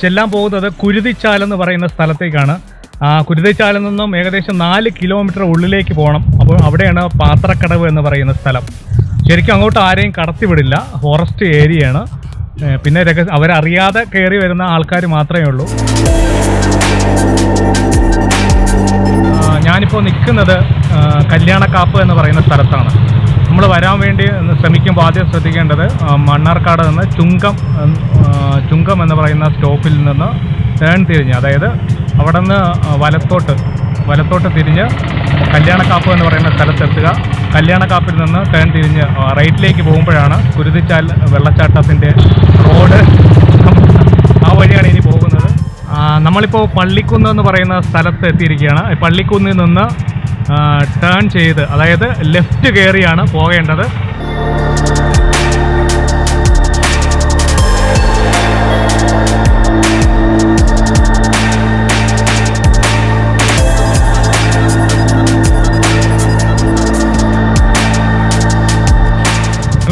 ചെല്ലാൻ പോകുന്നത് കുരുതിച്ചാൽ എന്ന് പറയുന്ന സ്ഥലത്തേക്കാണ്. കുരുതിച്ചാലിൽ നിന്നും ഏകദേശം നാല് കിലോമീറ്റർ ഉള്ളിലേക്ക് പോകണം. അപ്പോൾ അവിടെയാണ് പാത്രക്കടവ് എന്ന് പറയുന്ന സ്ഥലം. ശരിക്കും അങ്ങോട്ട് ആരെയും കടത്തിവിടില്ല. ഫോറസ്റ്റ് ഏരിയയാണ്. പിന്നെ രഹ അവരറിയാതെ കയറി വരുന്ന ആൾക്കാർ മാത്രമേ ഉള്ളൂ. ഞാനിപ്പോൾ നിൽക്കുന്നത് കല്യാണക്കാപ്പ് എന്ന് പറയുന്ന സ്ഥലത്താണ്. നമ്മൾ വരാൻ വേണ്ടി ശ്രമിക്കുമ്പോൾ ആദ്യം ശ്രദ്ധിക്കേണ്ടത് മണ്ണാർക്കാട് നിന്ന് ചുങ്കം ചുങ്കം എന്ന് പറയുന്ന സ്റ്റോപ്പിൽ നിന്ന് ടേൺ തിരിഞ്ഞ് അതായത് അവിടെ നിന്ന് വലത്തോട്ട് വലത്തോട്ട് തിരിഞ്ഞ് കല്യാണക്കാപ്പ് എന്ന് പറയുന്ന സ്ഥലത്തെത്തുക കല്യാണക്കാപ്പിൽ നിന്ന് ടേൺ തിരിഞ്ഞ് റൈറ്റിലേക്ക് പോകുമ്പോഴാണ് കുരുതിച്ചാൽ വെള്ളച്ചാട്ടത്തിന്റെ റോഡ് ആ വഴിയാണ് ഇനി പോകുന്നത്. നമ്മളിപ്പോൾ പള്ളിക്കുന്ന് എന്ന് പറയുന്ന സ്ഥലത്ത് എത്തിയിരിക്കുകയാണ്. പള്ളിക്കുന്നിൽ നിന്ന് ടേൺ ചെയ്ത് അതായത് ലെഫ്റ്റ് കയറിയാണ് പോകേണ്ടത്.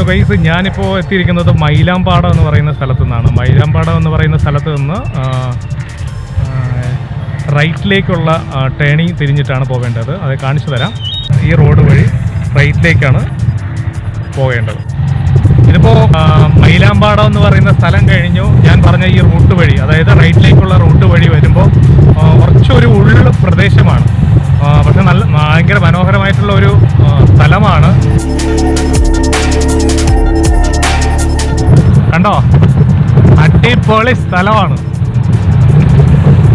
ഗൈസ് ഞാനിപ്പോൾ എത്തിയിരിക്കുന്നത് മൈലാമ്പാടം എന്ന് പറയുന്ന സ്ഥലത്തു നിന്നാണ് മൈലാമ്പാടം എന്ന് പറയുന്ന സ്ഥലത്ത് നിന്ന് റൈറ്റിലേക്കുള്ള ടേണിങ് തിരിഞ്ഞിട്ടാണ് പോകേണ്ടത്. അത് കാണിച്ചു തരാം. ഈ റോഡ് വഴി റൈറ്റിലേക്കാണ് പോകേണ്ടത്. ഇതിപ്പോൾ മൈലാമ്പാടം എന്ന് പറയുന്ന സ്ഥലം കഴിഞ്ഞു. ഞാൻ പറഞ്ഞ ഈ റൂട്ട് വഴി അതായത് റൈറ്റിലേക്കുള്ള റൂട്ട് വഴി വരുമ്പോൾ കുറച്ചൊരു ഉൾ പ്രദേശമാണ്. പക്ഷെ നല്ല ഭയങ്കര മനോഹരമായിട്ടുള്ള ഒരു സ്ഥലമാണ്. കണ്ടോ? അടിപൊളി സ്ഥലമാണ്.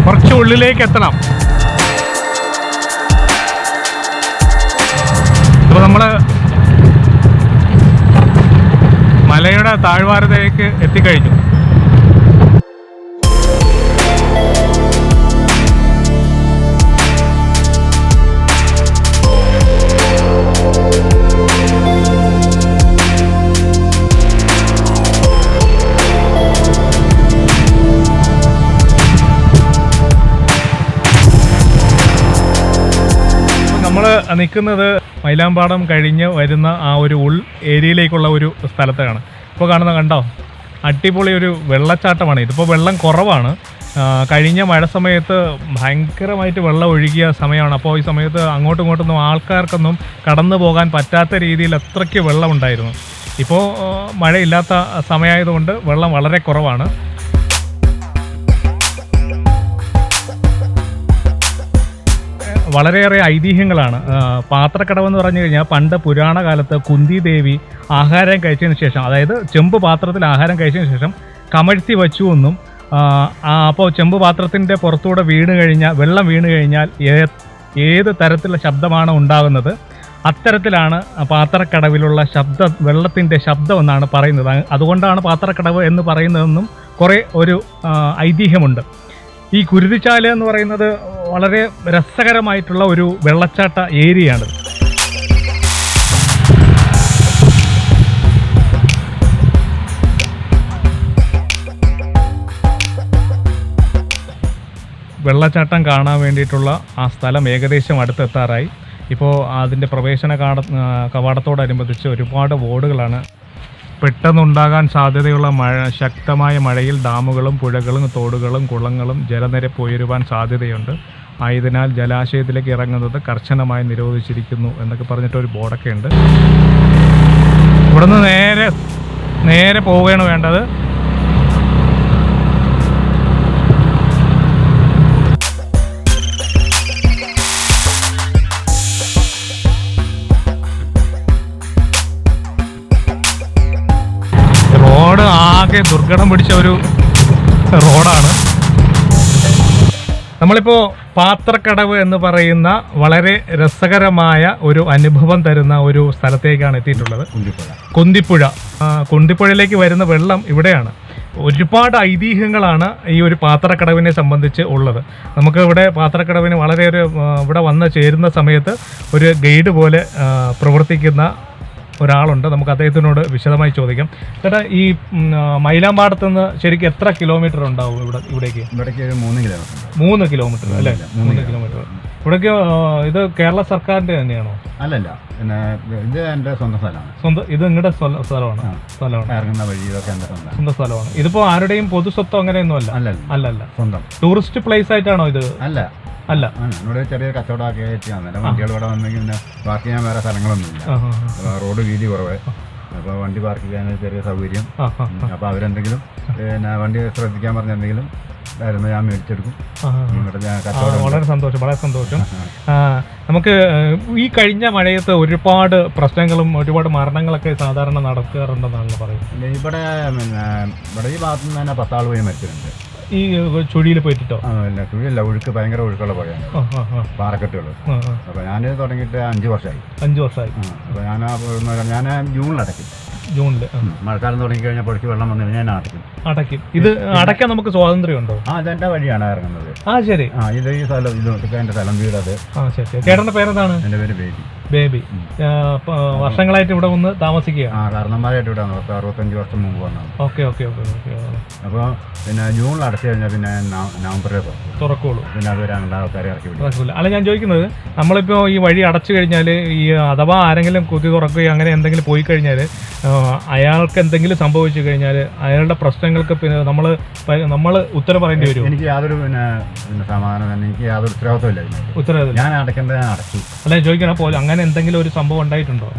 കുറച്ച് ഉള്ളിലേക്ക് എത്തണം. ഇപ്പോൾ നമ്മൾ മലയുടെ താഴ്വാരത്തേക്ക് എത്തിക്കഴിഞ്ഞു. നിൽക്കുന്നത് മൈലാമ്പാടം കഴിഞ്ഞ് വരുന്ന ആ ഒരു ഉൾ ഏരിയയിലേക്കുള്ള ഒരു സ്ഥലത്താണ്. ഇപ്പോൾ കാണുന്ന കണ്ടോ? അടിപൊളി ഒരു വെള്ളച്ചാട്ടമാണ്. ഇതിപ്പോൾ വെള്ളം കുറവാണ്. കഴിഞ്ഞ മഴ സമയത്ത് ഭയങ്കരമായിട്ട് വെള്ളം ഒഴുകിയ സമയമാണ്. അപ്പോൾ ഈ സമയത്ത് അങ്ങോട്ടും ഇങ്ങോട്ടൊന്നും ആൾക്കാർക്കൊന്നും കടന്നു പോകാൻ പറ്റാത്ത രീതിയിൽ അത്രയ്ക്ക് വെള്ളം ഉണ്ടായിരുന്നു. ഇപ്പോൾ മഴയില്ലാത്ത സമയമായതുകൊണ്ട് വെള്ളം വളരെ കുറവാണ്. വളരെയേറെ ഐതിഹ്യങ്ങളാണ്. ആ, പാത്രക്കടവ് എന്ന് പറഞ്ഞു കഴിഞ്ഞാൽ പണ്ട് പുരാണ കാലത്ത് കുന്തി ദേവി ആഹാരം കഴിച്ചതിന് ശേഷം അതായത് ചെമ്പ് പാത്രത്തിൽ ആഹാരം കഴിച്ചതിന് ശേഷം കമഴ്ത്തി വച്ചു എന്നും അപ്പോൾ ചെമ്പ് പാത്രത്തിന്റെ പുറത്തൂടെ വീണ് കഴിഞ്ഞാൽ വെള്ളം വീണ് കഴിഞ്ഞാൽ ഏത് തരത്തിലുള്ള ശബ്ദമാണ് ഉണ്ടാകുന്നത്? അത്തരത്തിലാണ് പാത്രക്കടവിലുള്ള ശബ്ദ വെള്ളത്തിന്റെ ശബ്ദം എന്നാണ് പറയുന്നത്. അതുകൊണ്ടാണ് പാത്രക്കടവ് എന്ന് പറയുന്നതെന്നും കുറേ ഒരു ഐതിഹ്യമുണ്ട്. ഈ കുരുതിച്ചാൽ എന്ന് പറയുന്നത് വളരെ രസകരമായിട്ടുള്ള ഒരു വെള്ളച്ചാട്ട ഏരിയയാണ്. വെള്ളച്ചാട്ടം കാണാൻ വേണ്ടിയിട്ടുള്ള ആ സ്ഥലം ഏകദേശം അടുത്തെത്താറായി. ഇപ്പോൾ അതിന്റെ പ്രവേശന കവാടത്തോടനുബന്ധിച്ച് ഒരുപാട് ബോർഡുകളാണ് പെട്ടെന്നുണ്ടാകാൻ സാധ്യതയുള്ള മഴ ശക്തമായ മഴയിൽ ഡാമുകളും പുഴകളും തോടുകളും കുളങ്ങളും ജലനിരപ്പ് ഉയരുവാൻ സാധ്യതയുണ്ട്. ആയതിനാൽ ജലാശയത്തിലേക്ക് ഇറങ്ങുന്നത് കർശനമായി നിരോധിച്ചിരിക്കുന്നു എന്നൊക്കെ പറഞ്ഞിട്ട് ഒരു ബോർഡൊക്കെ ഉണ്ട്. ഇവിടുന്ന് നേരെ നേരെ പോവുകയാണ് വേണ്ടത്. റോഡ് ആകെ ദുർഘടം പിടിച്ച ഒരു റോഡാണ്. നമ്മളിപ്പോൾ പാത്രക്കടവ് എന്ന് പറയുന്ന വളരെ രസകരമായ ഒരു അനുഭവം തരുന്ന ഒരു സ്ഥലത്തേക്കാണ് എത്തിയിട്ടുള്ളത്. കുന്തിപ്പുഴ. കുന്തിപ്പുഴയിലേക്ക് വരുന്ന വെള്ളം ഇവിടെയാണ്. ഒരുപാട് ഐതിഹ്യങ്ങളാണ് ഈ ഒരു പാത്രക്കടവിനെ സംബന്ധിച്ച് ഉള്ളത്. നമുക്ക് ഇവിടെ പാത്രക്കടവിന് വളരെ ഒരു ഇവിടെ വന്ന് ചേരുന്ന സമയത്ത് ഒരു ഗൈഡ് പോലെ പ്രവർത്തിക്കുന്ന ഒരാളുണ്ട്. നമുക്ക് അദ്ദേഹത്തിനോട് വിശദമായി ചോദിക്കാം. ചേട്ടാ ഈ മൈലാമ്പാടത്ത് നിന്ന് ശരിക്കും എത്ര കിലോമീറ്റർ ഉണ്ടാവും ഇവിടെ ഇവിടേക്ക്? ഇവിടേക്ക് മൂന്ന് കിലോമീറ്റർ. മൂന്ന് കിലോമീറ്റർ അല്ലേ? മൂന്ന് കിലോമീറ്റർ. ഇവിടേക്ക് ഇത് കേരള സർക്കാരിന്റെ തന്നെയാണോ? അല്ലല്ല. പിന്നെ ഇത് എന്റെ സ്വന്തം സ്ഥലമാണ്. സ്വന്തം ഇത് നിങ്ങളുടെ സ്ഥല- സ്ഥലമാണ്. സ്ഥലമാണ്. ഇറങ്ങുന്ന വഴി ഇതൊക്കെ എന്റെ സ്വന്തം. സ്വന്തം സ്ഥലമാണ്. ഇതിപ്പോ ആരുടെയും പൊതു സ്വത്തോ അങ്ങനെയൊന്നും അല്ല? അല്ല അല്ല സ്വന്തം. ടൂറിസ്റ്റ് പ്ലേസ് ആയിട്ടാണോ ഇത്? അല്ല. അല്ല. ഇവിടെ ചെറിയ കച്ചവടമൊക്കെ ആയിട്ട് അന്നേരം വണ്ടികൾ ഇവിടെ വന്നെങ്കിൽ പിന്നെ പാർക്ക് ചെയ്യാൻ വേറെ സ്ഥലങ്ങളൊന്നുമില്ല. റോഡ് വീതി കുറവ്. അപ്പോൾ വണ്ടി പാർക്ക് ചെയ്യാൻ ചെറിയ സൗകര്യം. അപ്പോൾ അവരെന്തെങ്കിലും പിന്നെ വണ്ടി ശ്രദ്ധിക്കാൻ പറഞ്ഞെന്തെങ്കിലും എന്തെങ്കിലും ഞാൻ മേടിച്ചെടുക്കും. വളരെ സന്തോഷം വളരെ സന്തോഷം. നമുക്ക് ഈ കഴിഞ്ഞ മഴയത്ത് ഒരുപാട് പ്രശ്നങ്ങളും ഒരുപാട് മരണങ്ങളൊക്കെ സാധാരണ നടക്കാറുണ്ടെന്നാണ് പറയുന്നത്. ഇവിടെ ഇവിടെ ഈ ഭാഗത്തുനിന്ന് തന്നെ പത്താൾ പോയി മരിച്ചിട്ടുണ്ട്. ഈ ചുഴിയിൽ പോയിട്ടോ തുഴിയല്ല ഒഴുക്ക് ഭയങ്കര ഒഴുക്കുള്ള പുഴയാണ്. പാറക്കെട്ടുകൾ. അപ്പോൾ ഞാനിത് തുടങ്ങിയിട്ട് അഞ്ച് വർഷമായി. അഞ്ച് വർഷമായി. അപ്പോൾ ഞാൻ ഞാൻ ജൂണിൽ അടക്കി ജൂണിൽ. മഴക്കാലം തുടങ്ങി കഴിഞ്ഞാൽ പുഴയ്ക്ക് വെള്ളം വന്നു കഴിഞ്ഞാൽ ഞാൻ അടയ്ക്കും. അടയ്ക്കും. ഇത് അടക്കാൻ നമുക്ക് സ്വാതന്ത്ര്യമുണ്ടോ? ആ അതെന്റെ വഴിയാണ് ഇറങ്ങുന്നത്. ആ ശരി. ആ ഇത് ഈ സ്ഥലം ഇത് എന്റെ എന്റെ സ്ഥലം വീട് അത്. ആ ശരി ശരി. ചേട്ടന്റെ പേരെന്താണ്? എന്റെ പേര് ബേബി. ബേബി വർഷങ്ങളായിട്ട് ഇവിടെ വന്ന് താമസിക്കുകയാണ്. ആ കാരണന്മാരായിട്ട് ഇവിടെ പത്ത് അറുപത്തഞ്ച് വർഷം മുമ്പ് വന്നത് ഓക്കെ ഓക്കെ ഓക്കെ ഓക്കെ അപ്പോൾ പിന്നെ ജൂണിൽ അടച്ചു കഴിഞ്ഞാൽ പിന്നെ നവ- നവംബറിൽ തുറക്കും തുറക്കുള്ളൂ. പിന്നെ അത് രണ്ട് ആൾക്കാരെ ഇറക്കി വിടും. അല്ല ഞാൻ ചോദിക്കുന്നത് നമ്മളിപ്പോൾ ഈ വഴി അടച്ചു കഴിഞ്ഞാൽ ഈ അഥവാ ആരെങ്കിലും കുത്തി തുറക്കുകയോ അങ്ങനെ എന്തെങ്കിലും പോയി കഴിഞ്ഞാൽ അയാൾക്ക് എന്തെങ്കിലും സംഭവിച്ചു കഴിഞ്ഞാൽ അയാളുടെ പ്രശ്നങ്ങൾക്ക് പിന്നെ നമ്മൾ നമ്മൾ ഉത്തരം പറയേണ്ടി വരും എനിക്ക് യാതൊരു പിന്നെ സമാധാനം തന്നെ എനിക്ക് യാതൊരു ഉത്തരവാദിത്തമില്ല ഉത്തരവാദിത്തം ഞാൻ അടയ്ക്കേണ്ടത് ഞാൻ അടച്ചു. അല്ല ചോദിക്കണം അപ്പോൾ അങ്ങനെ എന്തെങ്കിലും ഒരു സംഭവം ഉണ്ടായിട്ടുണ്ടോ?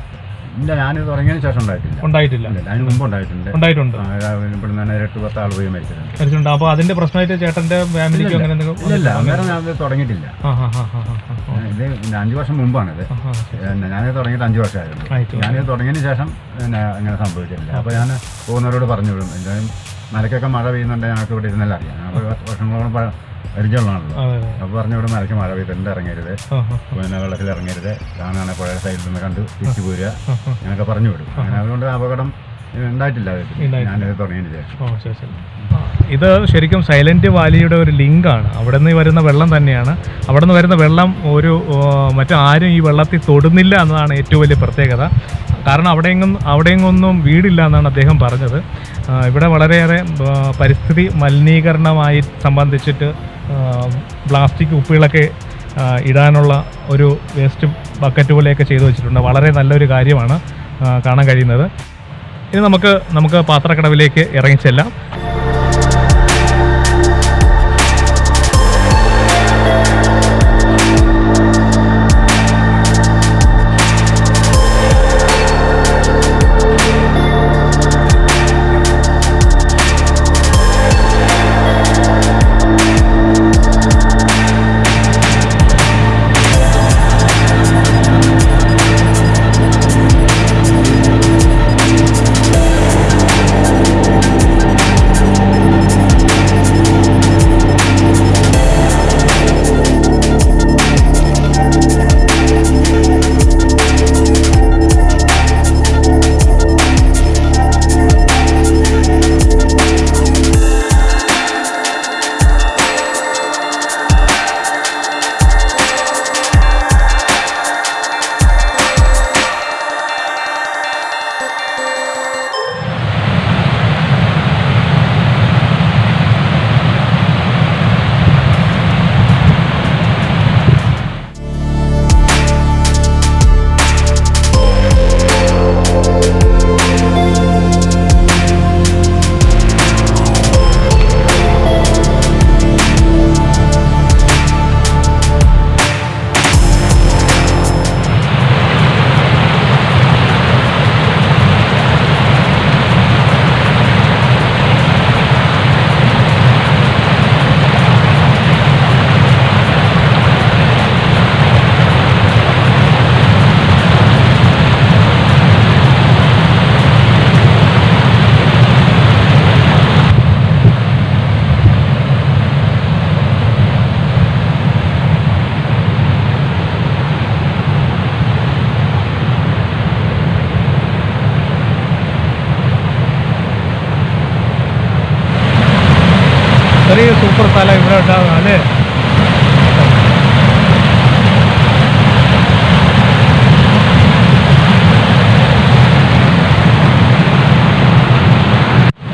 ഇല്ല ഞാൻ തുടങ്ങിയതിന് ശേഷം ഉണ്ടായിട്ടില്ല. ഉണ്ടായിട്ടില്ല. അതിന് മുമ്പ് ഉണ്ടായിട്ടുണ്ട്. ഉണ്ടായിട്ടുണ്ട്. ആ, ഇവിടെ നിന്ന് എട്ട് പത്ത് ആൾ പോയി മരിച്ചിട്ടുണ്ട്. മരിച്ചിട്ടുണ്ട്. അപ്പോൾ അതിന്റെ പ്രശ്നമായിട്ട് ചേട്ടന്റെ ഫാമിലിക്ക് അങ്ങനെ എന്തെങ്കിലും ഇല്ല അന്നേരം ഞാൻ തുടങ്ങിയിട്ടില്ല. ഇത് അഞ്ച് വർഷം മുമ്പാണിത്. ഞാനിത് തുടങ്ങിയിട്ട് അഞ്ച് വർഷമായിരുന്നു. ഞാനിത് തുടങ്ങിയതിന് ശേഷം അങ്ങനെ സംഭവിച്ചിട്ടില്ല. അപ്പോൾ ഞാൻ പോകുന്നവരോട് പറഞ്ഞു വിടും. എന്തായാലും മലക്കൊക്കെ മഴ പെയ്യുന്നുണ്ടെങ്കിൽ ഞങ്ങൾക്ക് ഇവിടെ ഇരുന്നല്ല അറിയാം. ഞങ്ങൾ വർഷങ്ങളോളം പ- പരിചയമുള്ളതാണല്ലോ അതെ അതെ. അപ്പോൾ പറഞ്ഞു ഇവിടെ മലയ്ക്ക് മഴ പെയ്തിട്ടുണ്ട് ഇറങ്ങരുത്. പിന്നെ വെള്ളത്തിൽ ഇറങ്ങരുത്. കാണാണെ പുഴ സൈഡിൽ നിന്ന് കണ്ട് തിരിച്ചു പോരുക. അങ്ങനെയൊക്കെ പറഞ്ഞു വിടും. അങ്ങനെ അതുകൊണ്ട് അപകടം ഉണ്ടായിട്ടില്ല ഞാനിത് തുടങ്ങിയതിന് ശേഷം ഇത് ശരിക്കും സൈലന്റ് വാലിയുടെ ഒരു ലിങ്കാണ് അവിടെ നിന്ന് വരുന്ന വെള്ളം തന്നെയാണ്. അവിടെ നിന്ന് വരുന്ന വെള്ളം ഒരു മറ്റാരും ഈ വെള്ളത്തിൽ തൊടുന്നില്ല എന്നതാണ് ഏറ്റവും വലിയ പ്രത്യേകത. കാരണം അവിടെയെങ്ങും അവിടെയെങ്ങൊന്നും വീടില്ല എന്നാണ് അദ്ദേഹം പറഞ്ഞത്. ഇവിടെ വളരെയേറെ പരിസ്ഥിതി മലിനീകരണമായി സംബന്ധിച്ചിട്ട് പ്ലാസ്റ്റിക് കുപ്പികളൊക്കെ ഇടാനുള്ള ഒരു വേസ്റ്റ് ബക്കറ്റ് പോലെയൊക്കെ ചെയ്തു വെച്ചിട്ടുണ്ട്. വളരെ നല്ലൊരു കാര്യമാണ് കാണാൻ കഴിയുന്നത്. ഇനി നമുക്ക് നമുക്ക് പാത്രക്കടവിലേക്ക് ഇറങ്ങിച്ചെല്ലാം സൂപ്പർ സ്ഥലം ഇവിടെ ഉണ്ടാകും അല്ലേ?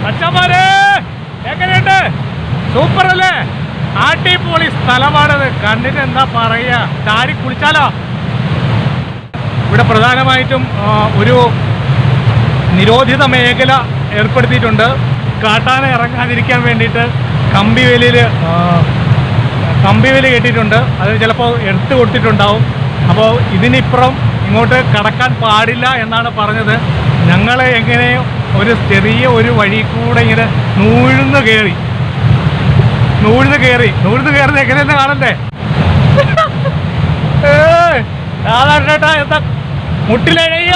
അച്ഛന്മാരെ എങ്ങനെയുണ്ട്? സൂപ്പർ അല്ലേ? അടിപൊളി സ്ഥലമാണത്. കണ്ണിന് എന്താ പറയുക? ചാടി കുളിച്ചാലോ? ഇവിടെ പ്രധാനമായിട്ടും ഒരു നിരോധിത മേഖല ഏർപ്പെടുത്തിയിട്ടുണ്ട്. കാട്ടാന ഇറങ്ങാതിരിക്കാൻ വേണ്ടിയിട്ട് കമ്പിവേലിയിൽ കമ്പിവേലി കെട്ടിയിട്ടുണ്ട്. അത് ചിലപ്പോൾ എടുത്തു കൊടുത്തിട്ടുണ്ടാവും. അപ്പോൾ ഇതിനിപ്പുറം ഇങ്ങോട്ട് കടക്കാൻ പാടില്ല എന്നാണ് പറഞ്ഞത്. ഞങ്ങൾ എങ്ങനെ ഒരു ചെറിയ ഒരു വഴി കൂടെ ഇങ്ങനെ നൂഴ്ന്ന് കയറി നൂഴ്ന്ന് കയറി നൂഴ്ന്ന് കയറുന്നത് എങ്ങനെയെന്ന് കാണണ്ടേ? ഏ സാധാരണ ചേട്ടാ എന്താ മുട്ടിലഴയ്യ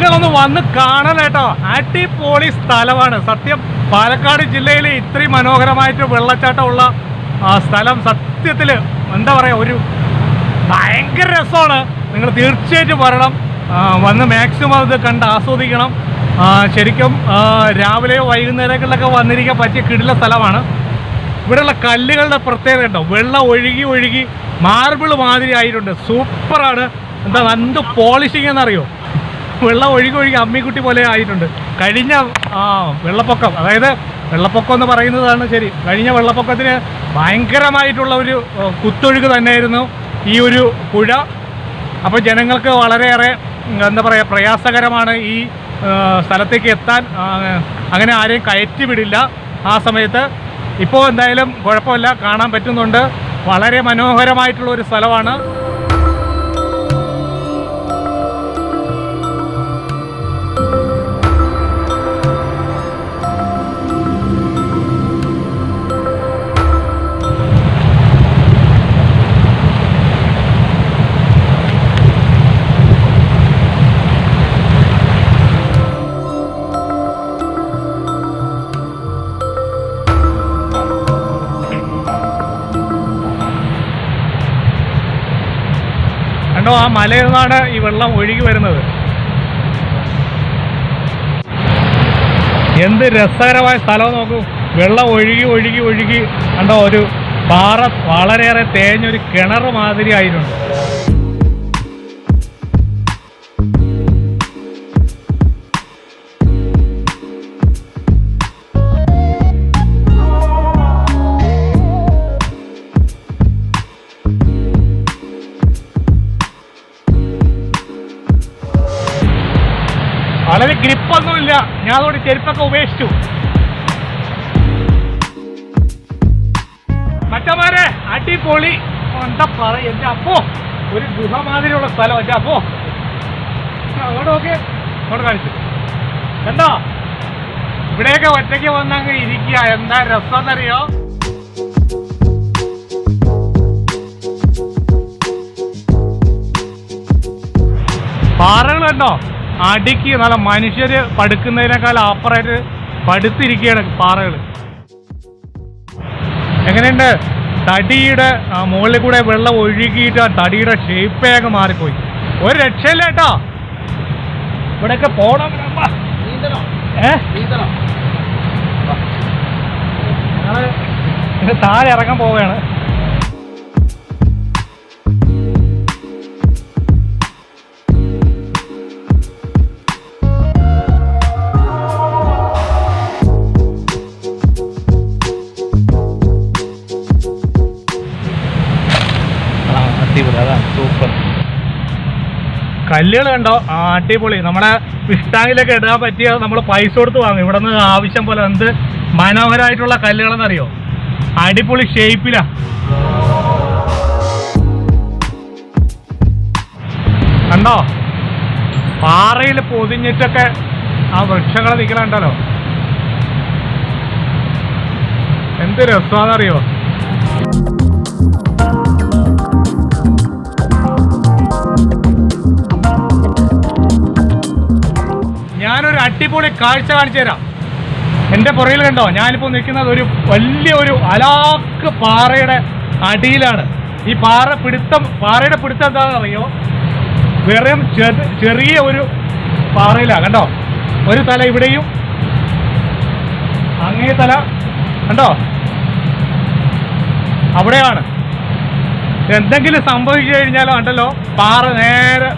നിങ്ങളൊന്ന് വന്ന് കാണലേട്ടോ കേട്ടോ. അടിപൊളി സ്ഥലമാണ്. സത്യം പാലക്കാട് ജില്ലയിൽ ഇത്രയും മനോഹരമായിട്ട് വെള്ളച്ചാട്ടമുള്ള സ്ഥലം സത്യത്തിൽ എന്താ പറയുക ഒരു ഭയങ്കര രസമാണ്. നിങ്ങൾ തീർച്ചയായിട്ടും വരണം. വന്ന് മാക്സിമം ഇത് കണ്ട് ആസ്വദിക്കണം. ശരിക്കും രാവിലെയോ വൈകുന്നേരങ്ങളിലൊക്കെ വന്നിരിക്കാൻ പറ്റിയ കിടില സ്ഥലമാണ്. ഇവിടെയുള്ള കല്ലുകളുടെ പ്രത്യേകത ഉണ്ടോ? വെള്ളം ഒഴുകി ഒഴുകി മാർബിൾ മാതിരി ആയിട്ടുണ്ട്. സൂപ്പറാണ്. എന്താ എന്ത് പോളിഷിംഗ് എന്നറിയോ? വെള്ളം ഒഴുകി ഒഴുകി അമ്മിക്കുട്ടി പോലെ ആയിട്ടുണ്ട്. കഴിഞ്ഞ ആ വെള്ളപ്പൊക്കം അതായത് വെള്ളപ്പൊക്കം എന്ന് പറയുന്നതാണ് ശരി. കഴിഞ്ഞ വെള്ളപ്പൊക്കത്തിന് ഭയങ്കരമായിട്ടുള്ള ഒരു കുത്തൊഴുക്ക് തന്നെയായിരുന്നു ഈ ഒരു പുഴ. അപ്പോൾ ജനങ്ങൾക്ക് വളരെയേറെ എന്താ പറയുക പ്രയാസകരമാണ് ഈ സ്ഥലത്തേക്ക് എത്താൻ. അങ്ങനെ ആരെയും കയറ്റി വിടില്ല ആ സമയത്ത്. ഇപ്പോൾ എന്തായാലും കുഴപ്പമില്ല. കാണാൻ പറ്റുന്നുണ്ട്. വളരെ മനോഹരമായിട്ടുള്ള ഒരു സ്ഥലമാണ്. കണ്ടോ ആ മലയിൽ നിന്നാണ് ഈ വെള്ളം ഒഴുകി വരുന്നത്. എന്ത് രസകരമായ സ്ഥലം നോക്കൂ. വെള്ളം ഒഴുകി ഒഴുകി ഒഴുകി. കണ്ടോ ഒരു പാറ വളരെയേറെ തേഞ്ഞൊരു കിണർ മാതിരി ആയിട്ടുണ്ട് ചെരുപ്പൊക്കെ ഉപേക്ഷിച്ചു. മറ്റന്മാരെ അടിപൊളി. എന്താ പറയ എന്റെ അപ്പോ ഒരു ഗുഹ മാതിരിയുള്ള സ്ഥലം എന്റെ അപ്പോ. അവിടെ നോക്കി. അവിടെ കാണിച്ചു. എന്താ ഇവിടെയൊക്കെ ഒറ്റയ്ക്ക് വന്നങ്ങ് ഇരിക്കുക. എന്താ രസം എന്നറിയോ പാറകൾ കണ്ടോ? അടിക്ക് നല്ല മനുഷ്യര് പടുക്കുന്നതിനേക്കാൾ അപ്പുറമായിട്ട് പടുത്തിരിക്കുകയാണ് പാറകൾ എങ്ങനെയുണ്ട്? തടിയുടെ മുകളിൽ കൂടെ വെള്ളം ഒഴുകിയിട്ട് ആ തടിയുടെ ഷേപ്പേക്ക് മാറിപ്പോയി. ഒരു രക്ഷയില്ല കേട്ടോ. ഇവിടെയൊക്കെ പോണം. താഴെ ഇറങ്ങാൻ പോവുകയാണ്. കല്ലുകൾ കണ്ടോ? അടിപൊളി. നമ്മുടെ ഫിഷ് ഇടാൻ പറ്റിയ നമ്മൾ പൈസ കൊടുത്ത് വാങ്ങും. ഇവിടെ നിന്ന് ആവശ്യം പോലെ എന്ത് മനോഹരമായിട്ടുള്ള കല്ലുകളെന്നറിയോ? അടിപൊളി ഷേപ്പിലാ. കണ്ടോ? പാറയിൽ പൊതിഞ്ഞിട്ടൊക്കെ ആ വൃക്ഷങ്ങൾ നിൽക്കണുണ്ടല്ലോ എന്ത് രസമാണെന്നറിയോ? ഞാനൊരു അടിപൊളി കാഴ്ച കാണിച്ചു തരാം. എന്റെ പുറകിൽ കണ്ടോ? ഞാനിപ്പോൾ നിൽക്കുന്നത് ഒരു വലിയ ഒരു അലാക്ക് പാറയുടെ അടിയിലാണ്. ഈ പാറ പിടുത്തം പാറയുടെ പിടുത്തം എന്താണെന്ന് അറിയോ വെറും ചെറിയ ഒരു പാറയിലാണ്. കണ്ടോ? ഒരു തല ഇവിടെയും അങ്ങേ തല കണ്ടോ? അവിടെയാണ്. എന്തെങ്കിലും സംഭവിച്ചു കഴിഞ്ഞാലോ കണ്ടല്ലോ? പാറ നേരെ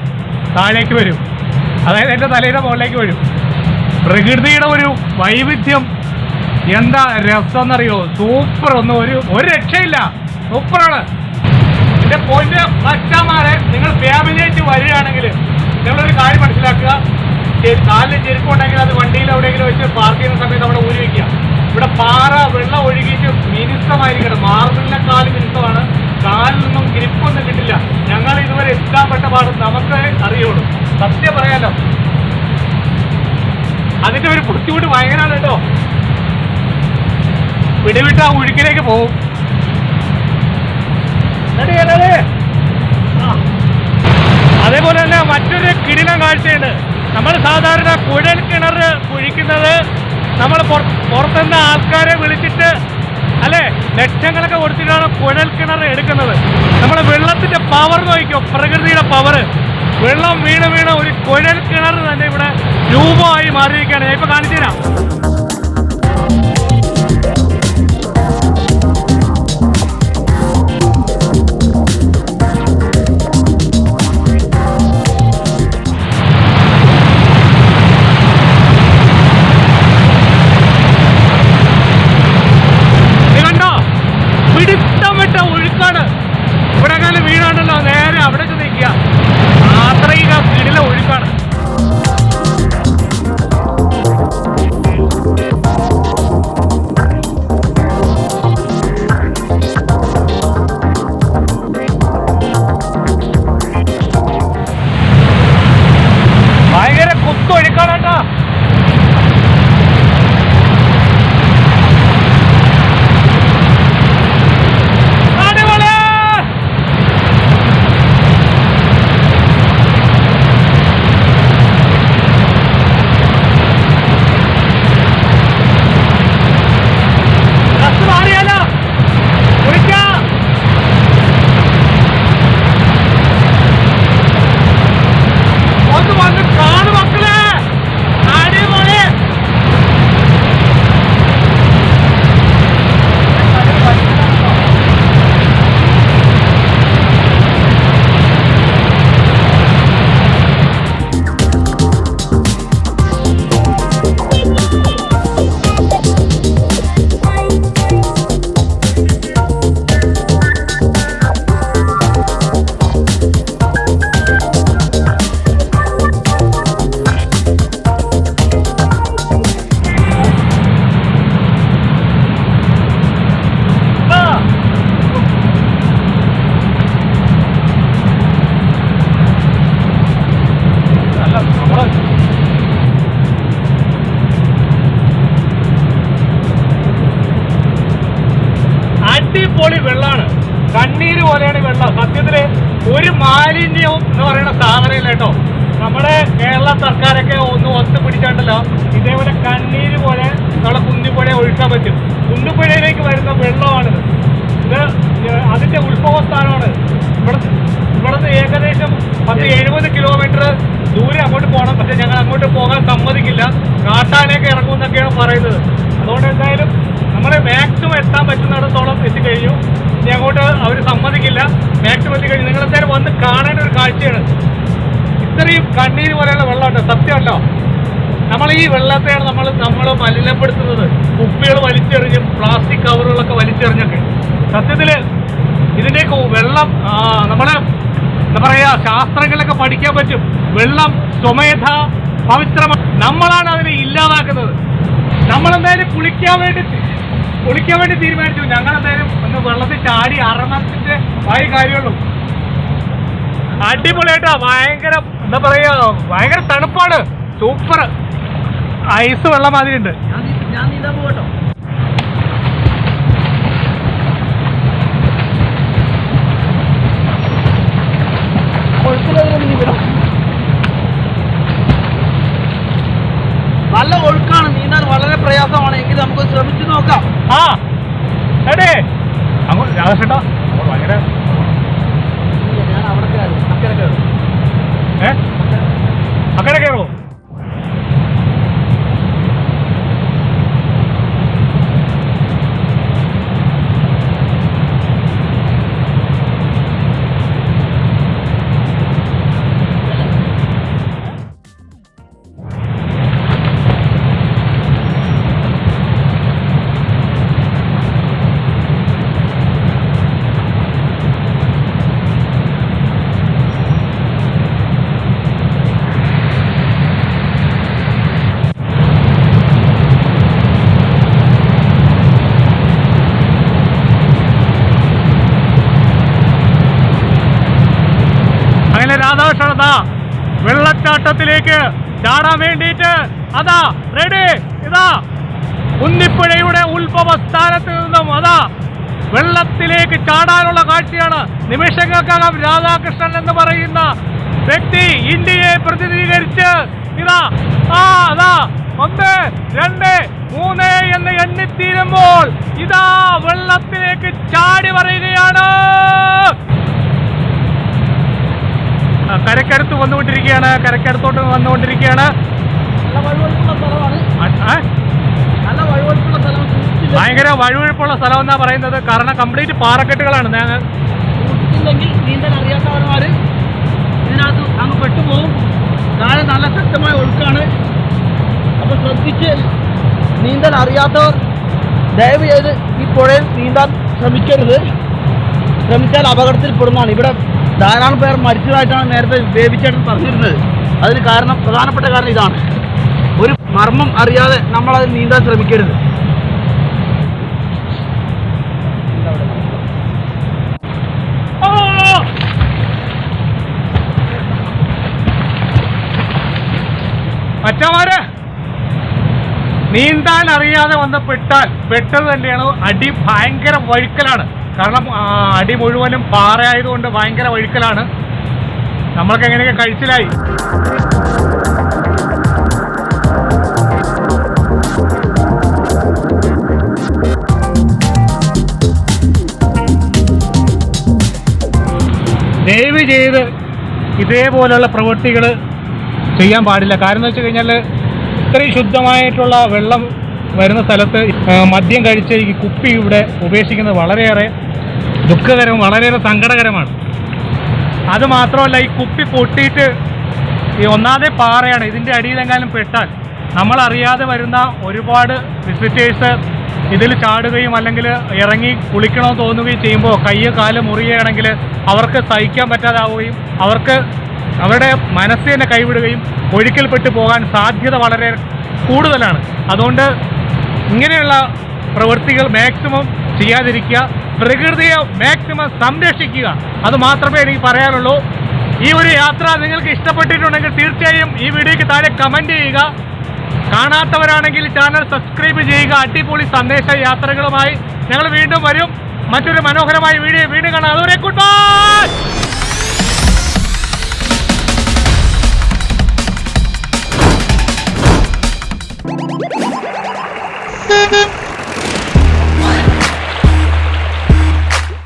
താഴേക്ക് വരും. അതായത് എന്റെ തലയുടെ മുകളിലേക്ക് വരും. പ്രകൃതിയുടെ ഒരു വൈവിധ്യം എന്താ രസം എന്നറിയോ സൂപ്പർ ഒന്നും ഒരു ഒരു രക്ഷയില്ല. സൂപ്പറാണ് എന്റെ പോയിന്റ് പച്ചമാരെ നിങ്ങൾ ഫാമിലിയായിട്ട് വരികയാണെങ്കിൽ നിങ്ങളൊരു കാര്യം മനസ്സിലാക്കുക. കാലിൽ ചെരുപ്പുണ്ടെങ്കിൽ അത് വണ്ടിയിൽ എവിടെയെങ്കിലും വെച്ച് പാർക്ക് ചെയ്യുന്ന സമയത്ത് അവിടെ ഊരി വയ്ക്കുക ഇവിടെ പാറ വെള്ളം ഒഴുകിയിട്ട് മിനുസമായിരിക്കണം. മാർബിളിനെക്കാൾ മിനുസമാണ്. കാലിൽ നിന്നും ഗ്രിപ്പൊന്നും കിട്ടില്ല. ഞങ്ങൾ ഇതുവരെ എത്താൻ പെട്ട പാട്. നമുക്ക് അറിയുള്ളൂ. സത്യം പറയാലോ. അതിന്റെ ഒരു ബുദ്ധിമുട്ട് ഭയങ്കരമാണ് കേട്ടോ. പിടിവിട്ട് ആ ഒഴുക്കിലേക്ക് പോകും? അതേപോലെ തന്നെ മറ്റൊരു കിടിലം കാഴ്ചയുണ്ട്. നമ്മൾ സാധാരണ കുഴൽ കിണർ കുഴിക്കുന്നത് നമ്മൾ പുറത്തുനിന്ന് ആൾക്കാരെ വിളിച്ചിട്ട് അല്ലെ? ലക്ഷങ്ങളൊക്കെ കൊടുത്തിട്ടാണ് കുഴൽ കിണർ എടുക്കുന്നത്. നമ്മൾ വെള്ളത്തിന്റെ പവർ നോക്കിക്കോ പ്രകൃതിയുടെ പവർ വെള്ളം വീണ് വീണ് ഒരു കുഴൽ കിണർ തന്നെ ഇവിടെ രൂപമായി മാറിയിരിക്കുകയാണ്. ഞാൻ ഇപ്പൊ കാണിച്ചു തരാം കുത്തൊഴുക്കാണ് കേട്ടോ. കേട്ടോ. നമ്മുടെ കേരള സർക്കാരൊക്കെ ഒന്ന് ഒത്തു പിടിച്ചാണ്ടല്ലോ ഇതേപോലെ കണ്ണീര് പോലെ നമ്മളെ കുന്നിപ്പുഴ ഒഴുക്കാൻ പറ്റും. കുന്നിപ്പുഴയിലേക്ക് വരുന്ന വെള്ളമാണിത്. ഇത് അതിന്റെ ഉത്ഭവസ്ഥാനമാണ്. ഇവിടെ ഇവിടുന്ന് ഏകദേശം പത്ത് എഴുപത് കിലോമീറ്റർ ദൂരെ അങ്ങോട്ട് പോകണം പക്ഷെ ഞങ്ങൾ അങ്ങോട്ട് പോകാൻ സമ്മതിക്കില്ല. കാട്ടാനൊക്കെ ഇറങ്ങുമെന്നൊക്കെയാണ് പറയുന്നത്. അതുകൊണ്ട് എന്തായാലും നമ്മളെ മാക്സിമം എത്താൻ പറ്റുന്നിടത്തോളം എത്തിക്കഴിഞ്ഞു. ഇനി അങ്ങോട്ട് അവർ സമ്മതിക്കില്ല. മാക്സിമം എത്തിക്കഴിഞ്ഞു. നിങ്ങൾ എന്തായാലും വന്ന് കാണേണ്ട ഒരു കാഴ്ചയാണ്. ഇത്രയും കണ്ണീര് പോലെയുള്ള വെള്ളമുണ്ട്. സത്യമല്ലോ നമ്മൾ ഈ വെള്ളത്തെയാണ് നമ്മൾ നമ്മൾ മലിനപ്പെടുത്തുന്നത്. കുപ്പികൾ വലിച്ചെറിഞ്ഞും പ്ലാസ്റ്റിക് കവറുകളൊക്കെ വലിച്ചെറിഞ്ഞൊക്കെ. സത്യത്തിൽ ഇതിന്റെയൊക്കെ വെള്ളം നമ്മൾ എന്താ പറയുക ശാസ്ത്രങ്ങളൊക്കെ പഠിക്കാൻ പറ്റും. വെള്ളം സ്വമേധ പവിത്രമാണ് നമ്മളാണ് അതിനെ ഇല്ലാതാക്കുന്നത്. നമ്മളെന്തായാലും കുളിക്കാൻ വേണ്ടി കുളിക്കാൻ വേണ്ടി തീരുമാനിച്ചു. ഞങ്ങൾ എന്തായാലും ഒന്ന് വെള്ളത്തിൽ ചാടി അറണത്തിന്റെ ആയി കാര്യമുള്ളൂ അടിപൊളിയായിട്ടാ. ഭയങ്കര എന്താ പറയാ ഭയങ്കര തണുപ്പാണ്. സൂപ്പർ ഐസ് വെള്ളം മാതിരി ഉണ്ട് ഞാൻ നീ- ഞാൻ നീന്താൻ പോകട്ടോ നല്ല ഒഴുക്കാണ്. നീന്താൻ വളരെ പ്രയാസമാണ്. എങ്കിൽ നമുക്ക് ശ്രമിച്ചു നോക്കാം. ആ എടേ. അങ്ങോട്ട് ഭയങ്കര വെള്ളച്ചാട്ടത്തിലേക്ക് ചാടാൻ വേണ്ടിയിട്ട് അതാ റെഡി ഇതാ. കുന്നിപ്പുഴയുടെ ഉത്ഭവ സ്ഥാനത്ത് നിന്നും അതാ വെള്ളത്തിലേക്ക് ചാടാനുള്ള കാഴ്ചയാണ് നിമിഷങ്ങൾക്കകം രാധാകൃഷ്ണൻ എന്ന് പറയുന്ന വ്യക്തി ഇന്ത്യയെ പ്രതിനിധീകരിച്ച് ഇതാ ആ അതാ ഒന്ന് രണ്ട് മൂന്ന് എന്ന് എണ്ണിത്തീരുമ്പോൾ ഇതാ വെള്ളത്തിലേക്ക് ചാടി പറയുകയാണ്. കരക്കടുത്ത് വന്നുകൊണ്ടിരിക്കുകയാണ്. കരക്കടുത്തോട്ട് വന്നുകൊണ്ടിരിക്കുകയാണ്. ഭയങ്കര വഴുവഴുപ്പുള്ള സ്ഥലം എന്നാ പറയുന്നത്. കാരണം കംപ്ലീറ്റ് പാറക്കെട്ടുകളാണ്. ഞങ്ങൾ സൂക്ഷിച്ചില്ലെങ്കിൽ നീന്തൽ അറിയാത്തവന്മാര് ഇതിനകത്ത് അങ്ങ് പെട്ടുപോകും. താഴെ നല്ല ശക്തമായ ഒഴുക്കാണ്. അപ്പോൾ ശ്രദ്ധിച്ച് നീന്തൽ അറിയാത്തവർ ദയവ് ചെയ്ത് ഈ പുഴയിൽ നീന്താൻ ശ്രമിക്കരുത്. ശ്രമിച്ചാൽ അപകടത്തിൽപ്പെടുന്നതാണ്. ഇവിടെ ധാരാളം പേർ മരിച്ചതായിട്ടാണ് നേരത്തെ ബേബിച്ചേട്ടൻ പറഞ്ഞിരുന്നത്. അതിന് കാരണം പ്രധാനപ്പെട്ട കാരണം ഇതാണ്. ഒരു മർമ്മം അറിയാതെ നമ്മൾ നമ്മളത് നീന്താൻ ശ്രമിക്കരുത്. മറ്റമാര് നീന്താൻ അറിയാതെ വന്ന് പെട്ടാൽ പെട്ടത് തന്നെയാണ്. അടി ഭയങ്കര വഴുക്കലാണ്. കാരണം അടി മുഴുവനും പാറയായതുകൊണ്ട് ഭയങ്കര ഒഴുക്കലാണ്. നമ്മൾക്ക് എങ്ങനെയൊക്കെ കഴിച്ചിലായി. ദയവ് ചെയ്ത് ഇതേപോലെയുള്ള പ്രവൃത്തികൾ ചെയ്യാൻ പാടില്ല. കാരണം എന്ന് വെച്ച് കഴിഞ്ഞാൽ ഇത്രയും ശുദ്ധമായിട്ടുള്ള വെള്ളം വരുന്ന സ്ഥലത്ത് മദ്യം കഴിച്ച് ഈ കുപ്പി ഇവിടെ ഉപേക്ഷിക്കുന്നത് വളരെയേറെ ദുഃഖകരവും വളരെയേറെ സങ്കടകരമാണ്. അത് മാത്രമല്ല ഈ കുപ്പി പൊട്ടിയിട്ട് ഈ ഒന്നാമതെ പാറയാണ്. ഇതിന്റെ അടിയിലെങ്ങാനും പെട്ടാൽ നമ്മളറിയാതെ വരുന്ന ഒരുപാട് വിസിറ്റേഴ്സ് ഇതിൽ ചാടുകയും അല്ലെങ്കിൽ ഇറങ്ങി കുളിക്കണമെന്ന് തോന്നുകയും ചെയ്യുമ്പോൾ കയ്യ് കാൽ മുറിയുകയാണെങ്കിൽ അവർക്ക് സഹിക്കാൻ പറ്റാതാവുകയും അവർക്ക് അവരുടെ മനസ്സ് തന്നെ കൈവിടുകയും ഒഴുക്കിൽപ്പെട്ട് പോകാൻ സാധ്യത വളരെ കൂടുതലാണ്. അതുകൊണ്ട് ഇങ്ങനെയുള്ള പ്രവൃത്തികൾ മാക്സിമം ചെയ്യാതിരിക്കുക. പ്രകൃതിയെ മാക്സിമം സംരക്ഷിക്കുക. അത് മാത്രമേ എനിക്ക് പറയാനുള്ളൂ. ഈ ഒരു യാത്ര നിങ്ങൾക്ക് ഇഷ്ടപ്പെട്ടിട്ടുണ്ടെങ്കിൽ തീർച്ചയായും ഈ വീഡിയോയ്ക്ക് താഴെ കമന്റ് ചെയ്യുക. കാണാത്തവരാണെങ്കിൽ ചാനൽ സബ്സ്ക്രൈബ് ചെയ്യുക. അടിപൊളി സന്ദേശ യാത്രകളുമായി ഞങ്ങൾ വീണ്ടും വരും. മറ്റൊരു മനോഹരമായ വീഡിയോ വീണ്ടും കാണാം. അതുവരെ ഗുഡ് ബൈ Thank you.